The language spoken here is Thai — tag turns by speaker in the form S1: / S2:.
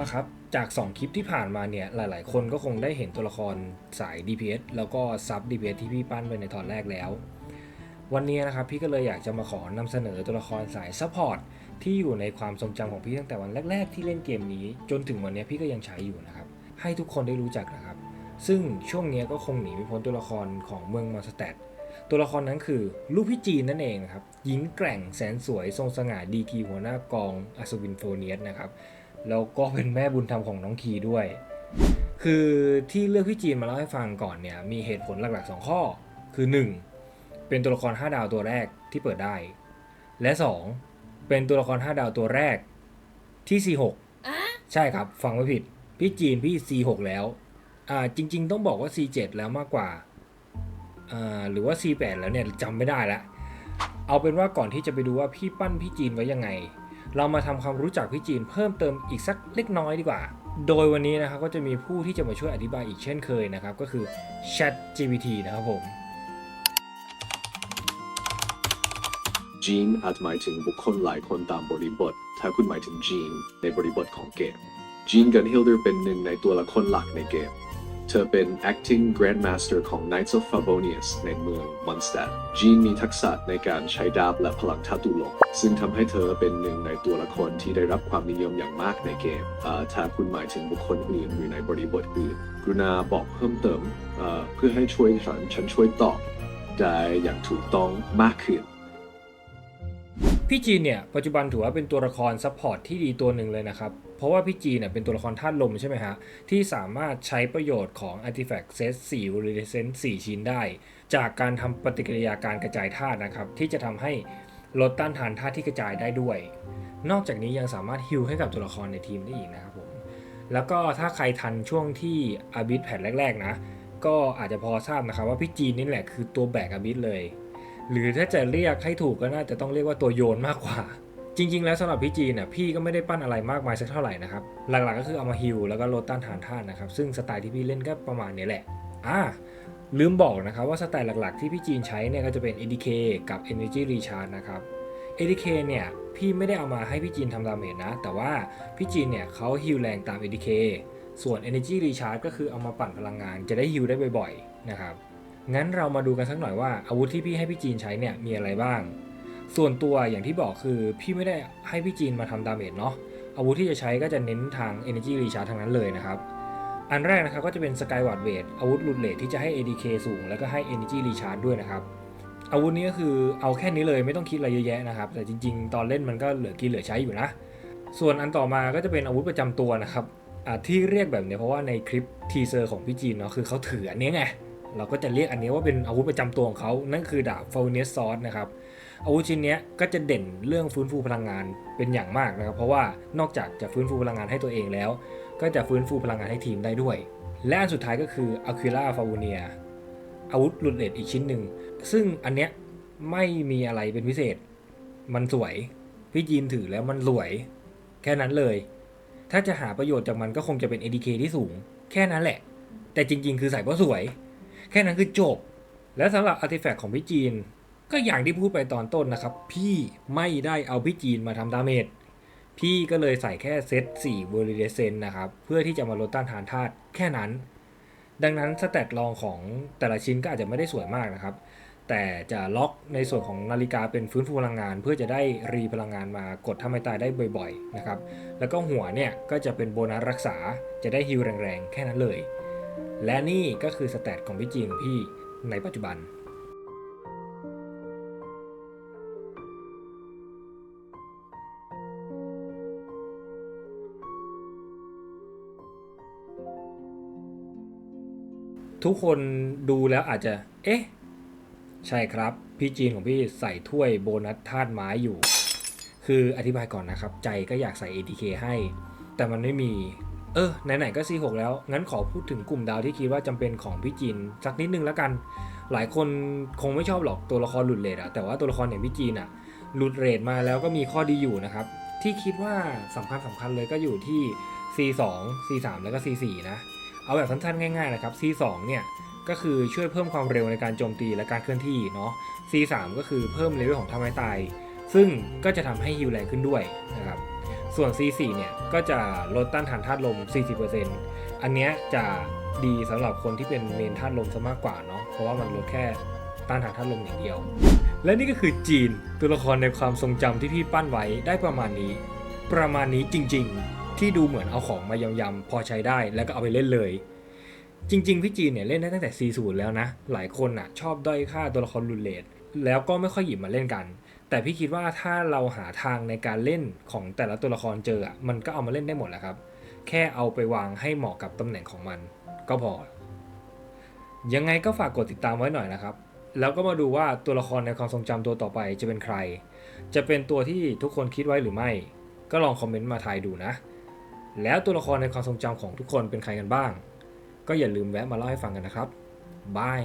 S1: ละครับ จาก 2 คลิปที่ผ่านมาเนี่ยหลาย ๆ คนก็คงได้เห็นตัวละครสาย DPS แล้วก็ซับ DPS ที่พี่ปั้นไปในตอนแรกแล้ว วันนี้นะครับพี่ก็เลยอยากจะมาขอนำเสนอตัวละครสายซัพพอร์ตที่อยู่ในความทรงจำของพี่ตั้งแต่วันแรก ๆ ที่เล่นเกมนี้ จนถึงวันนี้พี่ก็ยังใช้อยู่นะครับ ให้ทุกคนได้รู้จักนะครับ ซึ่งช่วงนี้ก็คงหนีไม่พ้นตัวละครของเมืองมอนสเตดตัวละครนั้นคือลูกพี่จีนนั่นเองนะครับหญิงแกร่งแสนสวยทรงสง่าดีกีหัวหน้ากองอัศวินโฟเนียสนะครับ แล้วก็เป็นแม่บุญธรรมของน้องคีด้วย คือที่เลือกพี่จีนมาเล่าให้ฟังก่อนเนี่ยมีเหตุผลหลักๆ 2 ข้อ คือ 1. เป็นตัวละคร 5 ดาวตัวแรกที่เปิดได้ และ 2. เป็นตัวละคร 5 ดาวตัวแรกที่ C6 ใช่ครับ ฟังไม่ผิด พี่จีนพี่ C6 แล้ว อ่าจริง ๆ ต้องบอกว่า C7 แล้วมากกว่า อ่า หรือว่า C8 แล้วเนี่ยจำไม่ได้ละ เอาเป็นว่าก่อนที่จะไปดูว่าพี่ปั้นพี่จีนไว้ยังไง เรามาทำความรู้จักพี่จีนเพิ่มเติมอีกสักเล็กน้อยดีกว่า โดยวันนี้นะครับก็จะมีผู้ที่จะมาช่วยอธิบายอีกเช่นเคยนะครับ ก็คือ Chat GPT นะครับผม
S2: จีนอาจหมายถึงบุคคลหลายคนตามบริบท ถ้าคุณหมายถึงจีนในบริบทของเกมจีนกันฮิลเดอร์เป็นหนึ่งในตัวละครหลักในเกม เธอเป็น acting grandmaster ของ Knights of Favonius ในเมืองมอนสเตดจีนมีทักษะในการใช้ดาบและพลังทัตุลมซึ่งทำให้เธอเป็นหนึ่งในตัวละครที่ได้รับความนิยมอย่างมากในเกม ถ้าคุณหมายถึงบุคคลอื่นหรือในบริบทอื่น กรุณาบอกเพิ่มเติมเอ่อเพื่อให้ช่วยฉันฉันช่วยตอบได้อย่างถูกต้องมากขึ้น
S1: พี่จีนเนี่ยปัจจุบันถือว่าเป็นตัวละครซัพพอร์ตที่ดีตัวหนึ่งเลยนะครับ เพราะว่าพี่จีนเนี่ยเป็นตัวละครธาตุลมใช่ไหมฮะ ที่สามารถใช้ประโยชน์ของ Artifact Set 4 v o l u t i o n 4ชิ้นได้ จากการทำปฏิกิริยาการกระจายธาตุนะครับ ที่จะทำให้ลดต้านทานธาตุที่กระจายได้ด้วย นอกจากนี้ยังสามารถฮิลให้กับตัวละครในทีมได้อีกนะครับผม แล้วก็ถ้าใครทันช่วงที่อาบิสแผ่นแรก ๆ นะ ก็อาจจะพอทราบนะครับว่าพี่จีนนี่แหละคือตัวแบกอาบิสเลย หรือถ้าจะเรียกให้ถูกก็น่าจะต้องเรียกว่าตัวโยนมากกว่า จริง ๆ แล้วสำหรับพี่จีนน่ะพี่ก็ไม่ได้ปั้นอะไรมากมายสักเท่าไหร่นะครับ หลักๆก็คือเอามาฮิลแล้วก็ลดต้านทานธาตุนะครับ ซึ่งสไตล์ที่พี่เล่นก็ประมาณนี้แหละอ่าลืมบอกนะครับว่าสไตล์หลักๆ ที่พี่จีนใช้เนี่ยก็จะเป็น ADK กับ Energy Recharge นะครับ ADK เนี่ยพี่ไม่ได้เอามาให้พี่จีนทำดาเมจนะ แต่ว่าพี่จีนเนี่ยเขาฮิลแรงตาม ADK ส่วน Energy Recharge ก็คือเอามาปั่นพลังงานจะได้ฮิลได้บ่อยๆนะครับ งั้นเรามาดูกันสักหน่อยว่าอาวุธที่พี่ให้พี่จีนใช้เนี่ยมีอะไรบ้าง ส่วนตัวอย่างที่บอกคือพี่ไม่ได้ให้พี่จีนมาทำดาเมจเนาะอาวุธที่จะใช้ก็จะเน้นทาง Energy Recharge ทั้งนั้นเลยนะครับ อันแรกนะครับก็จะเป็น Skyward Blade อาวุธหลุดเลทที่จะให้ ADK สูง แล้วก็ให้ Energy Recharge ด้วยนะครับ อาวุธนี้ก็คือเอาแค่นี้เลยไม่ต้องคิดอะไรเยอะแยะนะครับ แต่จริง ๆ ตอนเล่นมันก็เหลือกินเหลือใช้อยู่นะ ส่วนอันต่อมาก็จะเป็นอาวุธประจำตัวนะครับที่เรียกแบบเนี้ยเพราะว่าในคลิปทีเซอร์ของพี่จีนเนาะคือเขาถืออันนี้ไง เราก็จะเรียกอันนี้ว่าเป็นอาวุธประจำตัวของเขา นั่นคือดาบฟ u เนสซอสนะครับ อาวุธชิ้นนี้ก็จะเด่นเรื่องฟื้นฟูพลังงานเป็นอย่างมากนะครับ เพราะว่านอกจากจะฟื้นฟูพลังงานให้ตัวเองแล้ว ก็จะฟื้นฟูพลังงานให้ทีมได้ด้วย และอันสุดท้ายก็คือ Aquila f a v o n i a อาวุธหลุดเลทอีกชิ้นหนึ่ง ซึ่งอันเนี้ยไม่มีอะไรเป็นพิเศษ มันสวย พี่จีนถือแล้วมันสวย แค่นั้นเลย ถ้าจะหาประโยชน์จากมันก็คงจะเป็น ADK ที่สูง แค่นั้นแหละ แต่จริง ๆ คือใส่เพราะสวย แค่นั้นคือจบ และสำหรับอาร์ติแฟกต์ของพี่จีน ก็อย่างที่พูดไปตอนต้นนะครับ พี่ไม่ได้เอาพี่จีนมาทำดาเมจพี่ก็เลยใส่แค่เซต4 v o l u t i o n นนะครับ เพื่อที่จะมาลดต้านทานธาตุแค่นั้น ดังนั้นสแตทลองของแต่ละชิ้นก็อาจจะไม่ได้สวยมากนะครับ แต่จะล็อกในส่วนของนาฬิกาเป็นฟื้นฟูพลังงาน เพื่อจะได้รีพลังงานมากดทำให้ตายได้บ่อยๆนะครับ แล้วก็หัวเนี่ยก็จะเป็นโบนัสรักษาจะได้ฮิลแรงๆ แค่นั้นเลย และนี่ก็คือสแตทของพี่จีนพี่ในปัจจุบันทุกคนดูแล้วอาจจะ เอ๊ะ ใช่ครับ พี่จีนของพี่ใส่ถ้วยโบนัสธาตุไม้อยู่ คืออธิบายก่อนนะครับ ใจก็อยากใส่ ATK ให้ แต่มันไม่มี เออไหนๆก็ C6 แล้ว งั้นขอพูดถึงกลุ่มดาวที่คิดว่าจำเป็นของพี่จีนสักนิดนึงแล้วกัน หลายคนคงไม่ชอบหรอกตัวละครหลุดเรทอะแต่ว่าตัวละครอย่างพี่จีนอะหลุดเรทมาแล้วก็มีข้อดีอยู่นะครับ ที่คิดว่าสำคัญสำคัญเลยก็อยู่ที่ C2 C3 แล้วก็ C4 นะเอาแบบสั้นๆง่ายๆนะครับ C2 เนี่ยก็คือช่วยเพิ่มความเร็วในการโจมตีและการเคลื่อนที่เนาะ C3 ก็คือเพิ่มเลเวลของทำให้ตาย ซึ่งก็จะทำให้ฮิวแรงขึ้นด้วยนะครับ ส่วน C4 เนี่ยก็จะลดต้านทานธาตุลม 40%อันเนี้ยจะดีสำหรับคนที่เป็นเมนธาตุลมซะมากกว่าเนาะเพราะว่ามันลดแค่ต้านทานธาตุลมอย่างเดียว และนี่ก็คือจีนตัวละครในความทรงจำที่พี่ปั้นไว้ได้ประมาณนี้ ประมาณนี้จริง ๆ ที่ดูเหมือนเอาของมายำๆพอใช้ได้แล้วก็เอาไปเล่นเลย จริง ๆ พี่จีนเนี่ยเล่นได้ตั้งแต่ 40 แล้วนะ หลายคนอะชอบด้อยค่าตัวละครรุนเลดแล้วก็ไม่ค่อยหยิบมาเล่นกัน แต่พี่คิดว่าถ้าเราหาทางในการเล่นของแต่ละตัวละครเจออะมันก็เอามาเล่นได้หมดแหละครับ แค่เอาไปวางให้เหมาะกับตำแหน่งของมัน ก็พอ ยังไงก็ฝากกดติดตามไว้หน่อยนะครับ แล้วก็มาดูว่าตัวละครในความทรงจำตัวต่อไปจะเป็นใคร จะเป็นตัวที่ทุกคนคิดไว้หรือไม่ ก็ลองคอมเมนต์มาทายดูนะ แล้วตัวละครในความทรงจำของทุกคนเป็นใครกันบ้าง ก็อย่าลืมแวะมาเล่าให้ฟังกันนะครับบาย